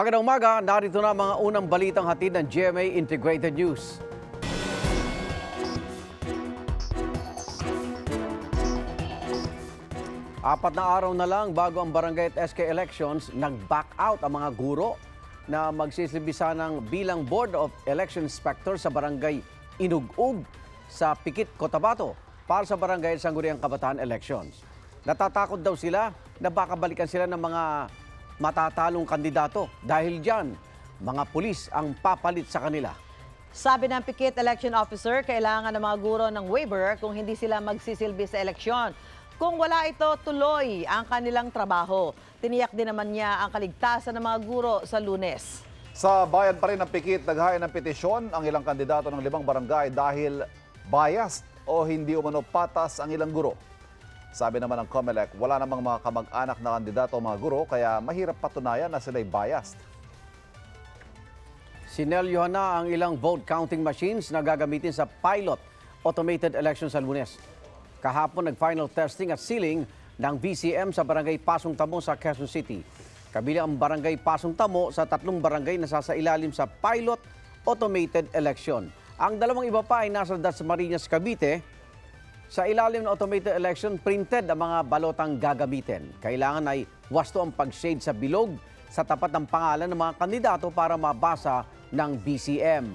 Magandang umaga, narito na mga unang balitang hatid ng GMA Integrated News. Apat na araw na lang bago ang barangay at SK elections, nag-back out ang mga guro na magsisilbisa ng bilang Board of Election Inspector sa barangay Inugug sa Pikit, Cotabato para sa barangay Sangguniang Kabataan Elections. Natatakot daw sila na baka balikan sila ng mga matatalong kandidato dahil dyan, mga pulis ang papalit sa kanila. Sabi ng Pikit Election Officer, kailangan ng mga guro ng waiver kung hindi sila magsisilbi sa eleksyon. Kung wala ito, tuloy ang kanilang trabaho. Tiniyak din naman niya ang kaligtasan ng mga guro sa lunes. Sa bayan pa rin ng Pikit, naghain ng petisyon ang ilang kandidato ng limang barangay dahil biased o hindi umano patas ang ilang guro. Sabi naman ng COMELEC, wala namang mga kamag-anak na kandidato o mga guro kaya mahirap patunayan na sila'y biased. Sinelyohan na ang ilang vote counting machines na gagamitin sa pilot automated election sa lunes. Kahapon nag-final testing at sealing ng VCM sa barangay Pasong Tamo sa Quezon City. Kabilang ang barangay Pasong Tamo sa tatlong barangay na sasailalim sa pilot automated election. Ang dalawang iba pa ay nasa Dasmariñas, Cavite. Sa ilalim ng automated election, printed ang mga balotang gagamitin. Kailangan ay wasto ang pag-shade sa bilog sa tapat ng pangalan ng mga kandidato para mabasa ng BCM.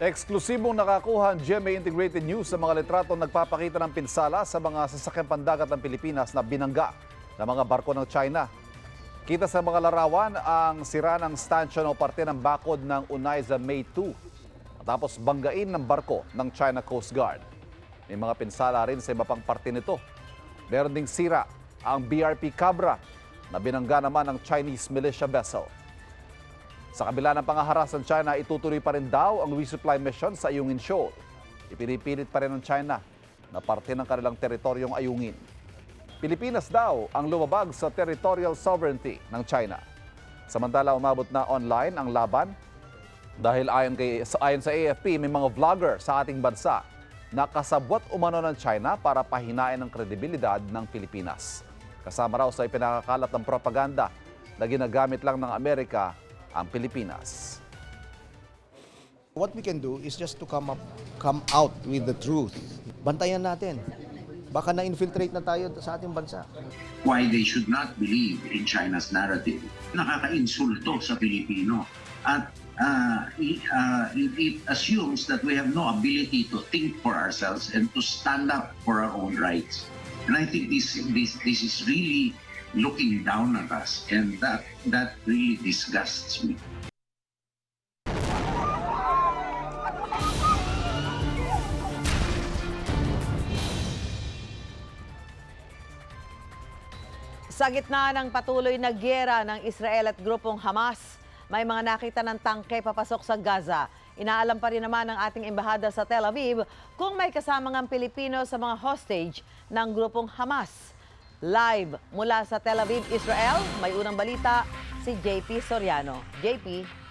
Eksklusibong nakakuha ang GMA Integrated News sa mga litratong nagpapakita ng pinsala sa mga sasakyang pandagat ng Pilipinas na binangga ng mga barko ng China. Kita sa mga larawan ang sira ng stanchion o parte ng bakod ng Unaiza May 2 tapos banggain ng barko ng China Coast Guard. May mga pinsala rin sa iba pang parte nito. Meron ding sira ang BRP Cabra na binangga naman ng Chinese militia vessel. Sa kabila ng pangaharas ng China, itutuloy pa rin daw ang resupply mission sa Ayungin Shoal. Ipinipilit pa rin ng China na parte ng kanilang teritoryong Ayungin. Pilipinas daw ang lumabag sa territorial sovereignty ng China. Samantala, umabot na online ang laban dahil ayon, kay, ayon sa AFP, may mga vlogger sa ating bansa na kasabwat umano ng China para pahinain ang kredibilidad ng Pilipinas. Kasama raw sa ipinakakalat ng propaganda na ginagamit lang ng Amerika ang Pilipinas. What we can do is just to come up, come out with the truth. Bantayan natin. Baka na-infiltrate na tayo sa ating bansa. why they should not believe in China's narrative. Nakaka-insulto sa Pilipino. At uh, it, uh, it, assumes that we have no ability to think for ourselves and to stand up for our own rights. And I think this, this, this is really looking down at us. And that, that really disgusts me. Sa gitna ng patuloy na gyera ng Israel at grupong Hamas, may mga nakita ng tangke papasok sa Gaza. Inaalam pa rin naman ng ating embahada sa Tel Aviv kung may kasamang ang Pilipino sa mga hostage ng grupong Hamas. Live mula sa Tel Aviv, Israel, may unang balita si JP Soriano. JP.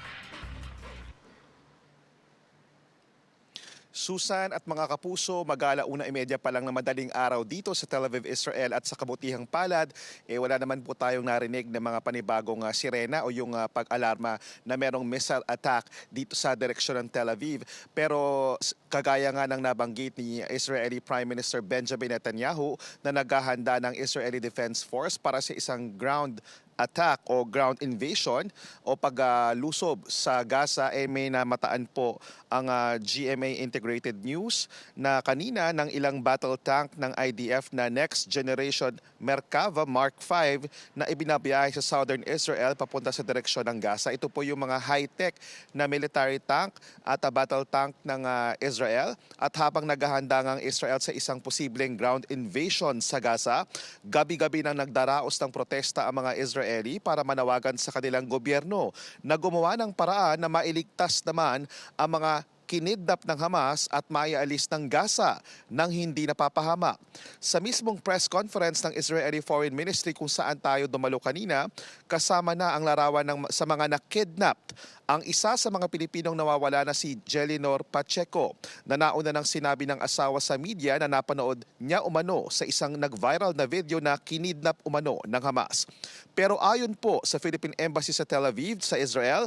Susan at mga kapuso, magala una imedya pa lang na madaling araw dito sa Tel Aviv, Israel at sa kabutihang palad, eh wala naman po tayong narinig ng mga panibagong ah, sirena o yung ah, pag-alarma na merong missile attack dito sa direksyon ng Tel Aviv. Pero kagaya nga ng nabanggit ni Israeli Prime Minister Benjamin Netanyahu na naghahanda ng Israeli Defense Force para sa isang ground attack o ground invasion o paglusob sa Gaza ay may namataan po ang ah, GMA Integrated News na kanina ng ilang battle tank ng IDF na Next Generation Merkava Mark V na ibinabiyahe sa southern Israel papunta sa direksyon ng Gaza. Ito po yung mga high-tech na military tank at ah, battle tank ng ah, Israel at habang naghahanda ng Israel sa isang posibleng ground invasion sa Gaza, gabi-gabi nang nagdaraos ng protesta ang mga Israeli para manawagan sa kanilang gobyerno na gumawa ng paraan na mailigtas naman ang mga kinidnap ng Hamas at maialis ng Gaza nang hindi napapahamak. Sa mismong press conference ng Israeli Foreign Ministry kung saan tayo dumalo kanina, kasama na ang larawan ng, sa mga nakidnapped ang isa sa mga Pilipinong nawawala na si Jelinor Pacheco na nauna nang sinabi ng asawa sa media na napanood niya umano sa isang nag-viral na video na kinidnap umano ng Hamas. Pero ayon po sa Philippine Embassy sa Tel Aviv sa Israel,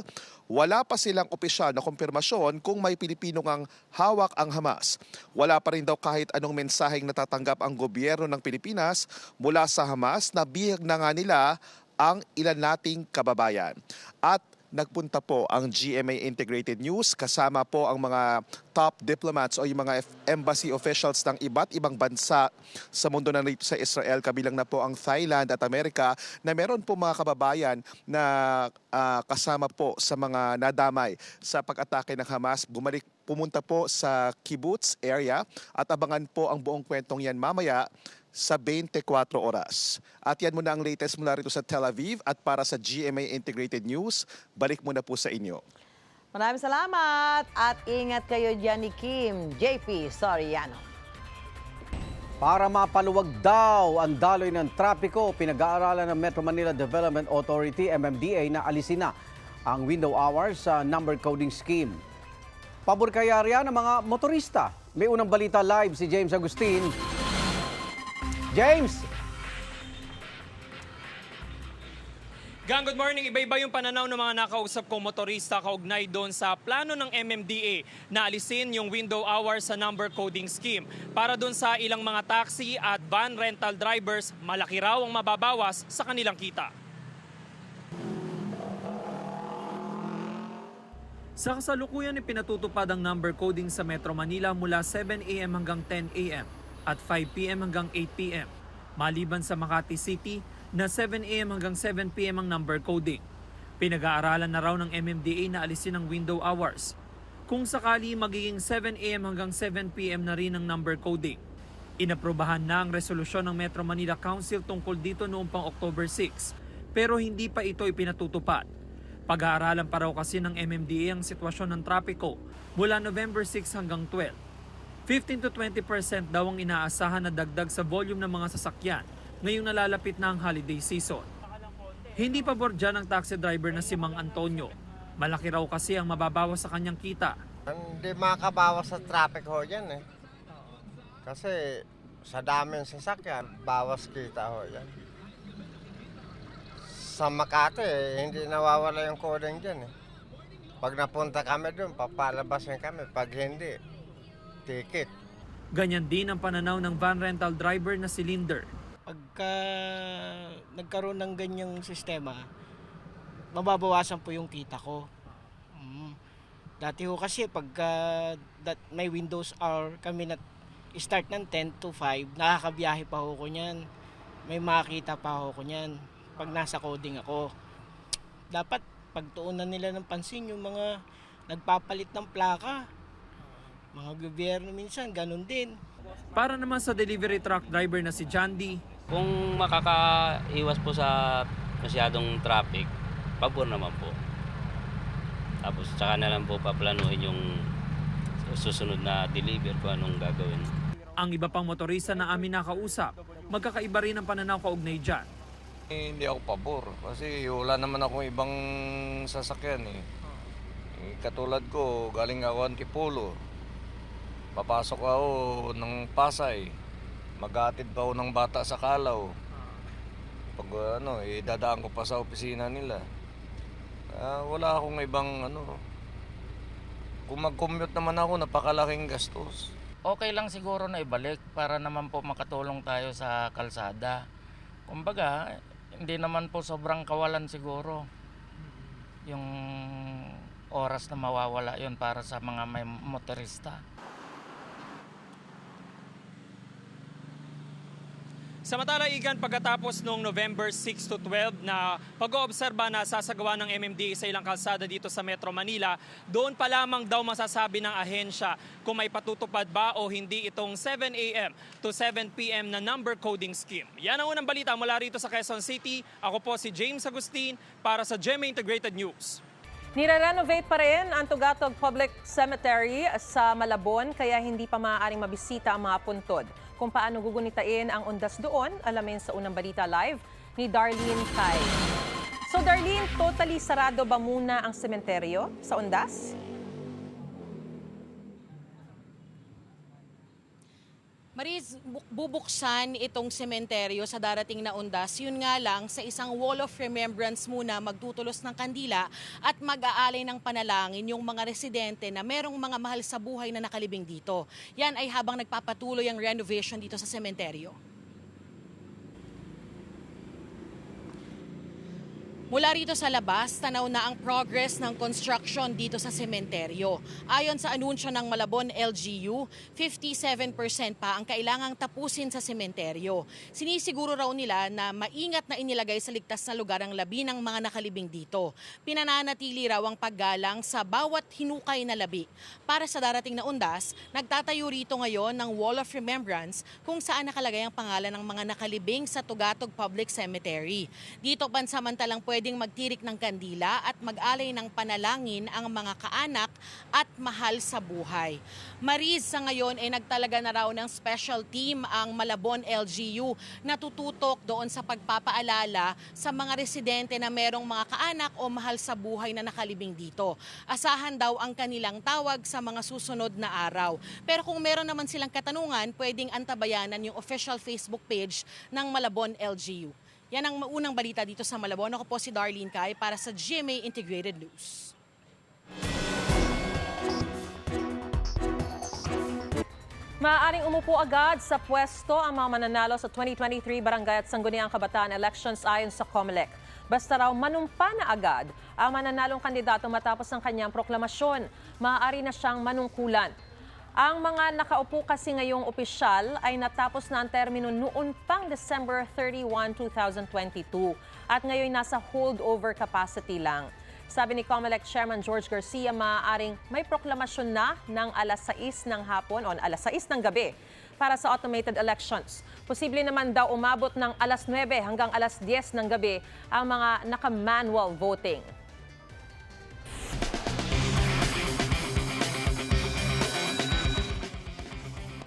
wala pa silang opisyal na kumpirmasyon kung may Pilipino ngang hawak ang Hamas. Wala pa rin daw kahit anong mensaheng natatanggap ang gobyerno ng Pilipinas mula sa Hamas na bihag na nga nila ang ilan nating kababayan. At nagpunta po ang GMA Integrated News. Kasama po ang mga top diplomats o yung mga embassy officials ng iba't ibang bansa sa mundo na sa Israel. Kabilang na po ang Thailand at Amerika na meron po mga kababayan na ah, kasama po sa mga nadamay sa pag-atake ng Hamas. Bumalik pumunta po sa kibbutz area at abangan po ang buong kwentong yan mamaya sa 24 oras. At yan muna ang latest mula rito sa Tel Aviv at para sa GMA Integrated News, balik muna po sa inyo. Maraming salamat at ingat kayo dyan ni Kim, JP Soriano. Para mapaluwag daw ang daloy ng trapiko, pinag-aaralan ng Metro Manila Development Authority, MMDA, na alisin na ang window hours sa number coding scheme. Pabor kaya riyan ng mga motorista. May unang balita live si James Agustin. James! Gang, good morning. Iba-iba yung pananaw ng mga nakausap kong motorista kaugnay doon sa plano ng MMDA na alisin yung window hours sa number coding scheme. Para doon sa ilang mga taxi at van rental drivers, malaki raw ang mababawas sa kanilang kita. Sa kasalukuyan ay pinatutupad ang number coding sa Metro Manila mula 7 a.m. hanggang 10 a.m. at 5 p.m. hanggang 8 p.m. Maliban sa Makati City na 7 a.m. hanggang 7 p.m. ang number coding. Pinag-aaralan na raw ng MMDA na alisin ang window hours. Kung sakali magiging 7 a.m. hanggang 7 p.m. na rin ang number coding. Inaprobahan na ang resolusyon ng Metro Manila Council tungkol dito noong pang October 6 pero hindi pa ito ipinatutupad. Pag-aaralan pa raw kasi ng MMDA ang sitwasyon ng trapiko mula November 6 hanggang 12. 15 to 20% daw ang inaasahan na dagdag sa volume ng mga sasakyan ngayong nalalapit na ang holiday season. Hindi pabor dyan ang taxi driver na si Mang Antonio. Malaki raw kasi ang mababawas sa kanyang kita. Hindi makabawas sa traffic ho yan eh. Kasi sa daming sasakyan, bawas kita ho yan. Sa Makati, eh, hindi nawawala yung coding dyan eh. Pag napunta kami doon, papalabasin kami. Pag hindi, ticket. Ganyan din ang pananaw ng van rental driver na si Linder. pagka nagkaroon ng ganyang sistema, mababawasan po yung kita ko. Mm. Dati ho kasi pagka that may Windows hour kami na start ng 10 to 5, nakakabiyahe pa ho ko niyan. May makita pa ho ko niyan pag nasa coding ako. Dapat pagtuunan nila ng pansin yung mga nagpapalit ng plaka. Mga gobyerno minsan, ganun din. Para naman sa delivery truck driver na si Jandy, Kung makakaiwas po sa masyadong traffic, pabor naman po. Tapos tsaka na lang po paplanuhin yung susunod na deliver kung anong gagawin. ang iba pang motorista na amin nakausap, magkakaiba rin ang pananaw kaugnay dyan. Eh, hindi ako pabor kasi wala naman akong ibang sasakyan eh. Eh, Katulad ko, galing ako Antipolo. Papasok ako ng Pasay. Maghatid pa ako ng bata sa Kalaw. Pag ano, eh, dadaan ko pa sa opisina nila. Ah, wala akong ibang ano. Kung mag-commute naman ako, napakalaking gastos. Okay lang siguro na ibalik para naman po makatulong tayo sa kalsada. Kumbaga, hindi naman po sobrang kawalan siguro yung oras na mawawala yon para sa mga may motorista. Samantala, Igan, pagkatapos noong November 6 to 12 na pag-oobserba na sasagawa ng MMDA sa ilang kalsada dito sa Metro Manila, doon pa lamang daw masasabi ng ahensya kung may patutupad ba o hindi itong 7 a.m. to 7 p.m. na number coding scheme. Yan ang unang balita mula rito sa Quezon City. Ako po si James Agustin para sa GMA Integrated News. Nire-renovate pa rin ang Tugatog Public Cemetery sa Malabon kaya hindi pa maaaring mabisita ang mga puntod. Kung paano gugunitain ang undas doon, alamin sa unang balita live ni Darlene Kai. So Darlene, totally sarado ba muna ang sementeryo sa Ondas? Mariz, bu- bubuksan itong sementeryo sa darating na undas. Yun nga lang, sa isang wall of remembrance muna magtutulos ng kandila at mag-aalay ng panalangin yung mga residente na merong mga mahal sa buhay na nakalibing dito. Yan ay habang nagpapatuloy ang renovation dito sa sementeryo. Mula rito sa labas, tanaw na ang progress ng construction dito sa sementeryo. Ayon sa anunsyo ng Malabon LGU, 57% pa ang kailangang tapusin sa sementeryo. Sinisiguro raw nila na maingat na inilagay sa ligtas na lugar ang labi ng mga nakalibing dito. Pinananatili raw ang paggalang sa bawat hinukay na labi. Para sa darating na undas, nagtatayo rito ngayon ng Wall of Remembrance kung saan nakalagay ang pangalan ng mga nakalibing sa Tugatog Public Cemetery. Dito pansamantalang pwedeng magtirik ng kandila at mag-alay ng panalangin ang mga kaanak at mahal sa buhay. Mariz, sa ngayon ay nagtalaga na raw ng special team ang Malabon LGU na tututok doon sa pagpapaalala sa mga residente na merong mga kaanak o mahal sa buhay na nakalibing dito. Asahan daw ang kanilang tawag sa mga susunod na araw. Pero kung meron naman silang katanungan, pwedeng antabayanan yung official Facebook page ng Malabon LGU. Yan ang unang balita dito sa Malabon. Ako po si Darlene Kai para sa GMA Integrated News. Maaaring umupo agad sa pwesto ang mga mananalo sa 2023 Barangay at Sangguniang Kabataan elections ayon sa COMELEC. Basta raw manumpa na agad ang mananalong kandidato matapos ang kanyang proklamasyon. Maaari na siyang manungkulan. Ang mga nakaupo kasi ngayong opisyal ay natapos na ang termino noon pang December 31, 2022 at ngayon nasa holdover capacity lang. Sabi ni COMELEC Chairman George Garcia, maaaring may proklamasyon na ng alas 6 ng hapon o alas 6 ng gabi para sa automated elections. Posible naman daw umabot ng alas 9 hanggang alas 10 ng gabi ang mga naka-manual voting.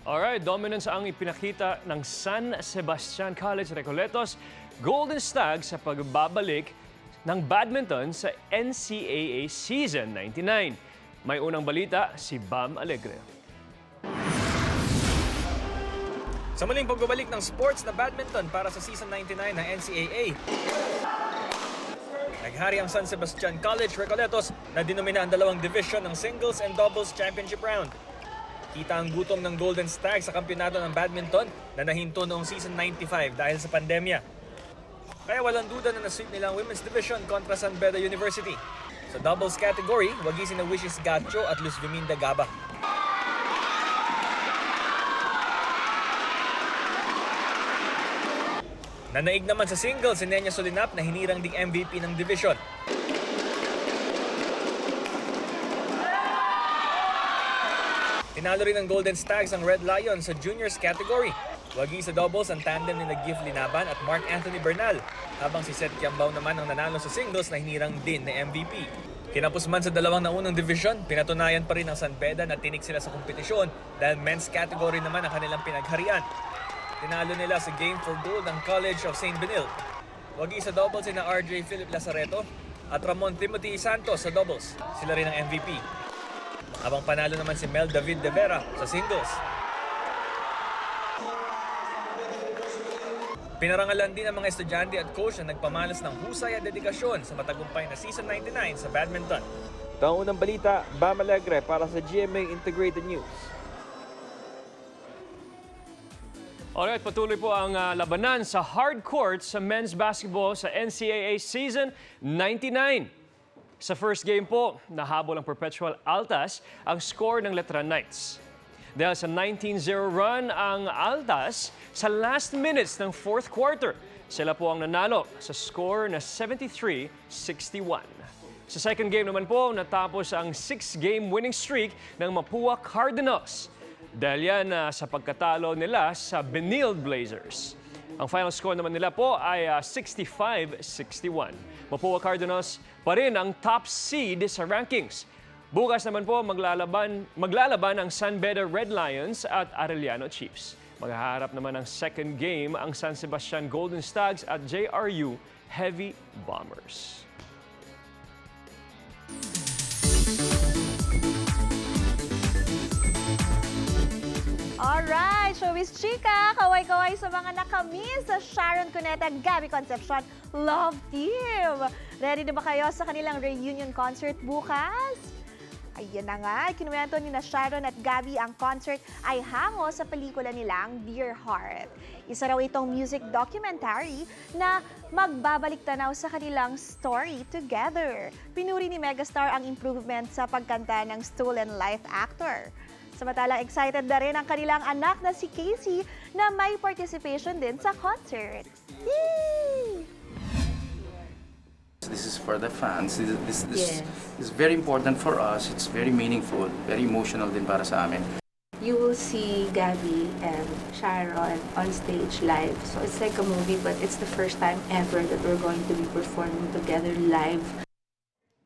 Alright, dominance ang ipinakita ng San Sebastian College Recoletos Golden Stag sa pagbabalik ng badminton sa NCAA Season 99. May unang balita si Bam Alegre. Sa muling pagbabalik ng sports na badminton para sa Season 99 ng NCAA, naghari ang San Sebastian College Recoletos na dinomina ang dalawang division ng singles and doubles championship round. Kita ang gutom ng Golden Stag sa kampyonato ng badminton na nahinto noong season 95 dahil sa pandemya. Kaya walang duda na nasweep nila ang women's division kontra San Beda University. Sa doubles category, wagisin na Wishes Gacho at Luz Viminda Gaba. Nanaig naman sa singles si Nenya Solinap na hinirang ding MVP ng division. Tinalo rin ng Golden Stags ang Red Lions sa juniors category. Wagi sa doubles ang tandem ni Nagif Linaban at Mark Anthony Bernal, habang si Seth Kiambao naman ang nanalo sa singles na hinirang din na MVP. Kinapos man sa dalawang naunang division, pinatunayan pa rin ng San Beda na tinik sila sa kompetisyon dahil men's category naman ang kanilang pinagharian. Tinalo nila sa game for gold ang College of St. Benil. Wagi sa doubles na RJ Philip Lazareto at Ramon Timothy Santos sa doubles. Sila rin ang MVP. Habang panalo naman si Mel David De Vera sa singles. Pinarangalan din ang mga estudyante at coach na nagpamalas ng husay at dedikasyon sa matagumpay na Season 99 sa badminton. Ito ang unang balita, Bam Alegre para sa GMA Integrated News. Alright, patuloy po ang ah, labanan sa hard court sa men's basketball sa NCAA Season 99. Sa first game po, nahabol ang Perpetual Altas ang score ng Letra Knights. Dahil sa 19-0 run ang Altas sa last minutes ng fourth quarter. Sila po ang nanalo sa score na 73-61. Sa second game naman po, natapos ang six-game winning streak ng Mapua Cardinals. Dahil yan ah, sa pagkatalo nila sa Benilde Blazers. Ang final score naman nila po ay uh, 65-61. Mapua Cardinals pa rin ang top seed sa rankings. Bukas naman po maglalaban, maglalaban ang San Beda Red Lions at Arellano Chiefs. Maghaharap naman ang second game ang San Sebastian Golden Stags at JRU Heavy Bombers. All right showbiz chika, kaway-kaway sa mga nakamiss sa Sharon Cuneta, Gabby Concepcion Love Team. Ready na ba kayo sa kanilang reunion concert bukas? Ayan na nga, kinuwento ni na Sharon at Gabby ang concert ay hango sa pelikula nilang Dear Heart. Isa raw itong music documentary na magbabalik tanaw sa kanilang story together. Pinuri ni Megastar ang improvement sa pagkanta ng Stolen Life actor. Samantalang excited na rin ang kanilang anak na si Casey na may participation din sa concert. Yay! This is for the fans. This, this, this is very important for us. It's very meaningful, very emotional din para sa amin. you will see Gabby and Sharon on stage live. So it's like a movie, but it's the first time ever that we're going to be performing together live.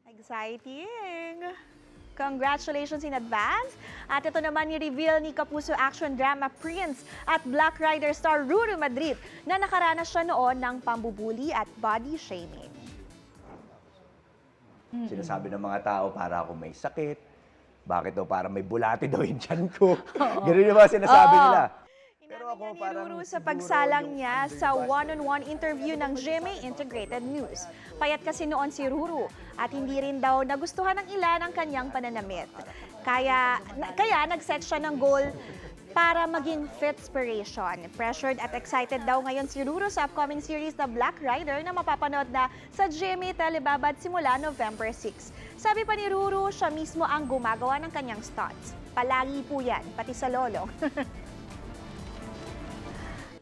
Exciting! Congratulations in advance! At ito naman ni-reveal ni Kapuso action drama Prince at Black Rider star Ruru Madrid na nakaranas siya noon ng pambubuli at body shaming. Sinasabi ng mga tao para ako may sakit. Bakit daw para may bulati daw yung tiyan ko. Ganun yung mga sinasabi Oo. nila. Ako Ruru sa pagsalang niya sa one-on-one interview ng GMA Integrated News. Payat kasi noon si Ruru at hindi rin daw nagustuhan ng ilan ang kanyang pananamit. Kaya, na- kaya nag-set siya ng goal para maging fitspiration. Pressured at excited daw ngayon si Ruru sa upcoming series na Black Rider na mapapanood na sa GMA Telebabad simula November 6. Sabi pa ni Ruru, siya mismo ang gumagawa ng kanyang stunts. Palagi po yan, pati sa lolo.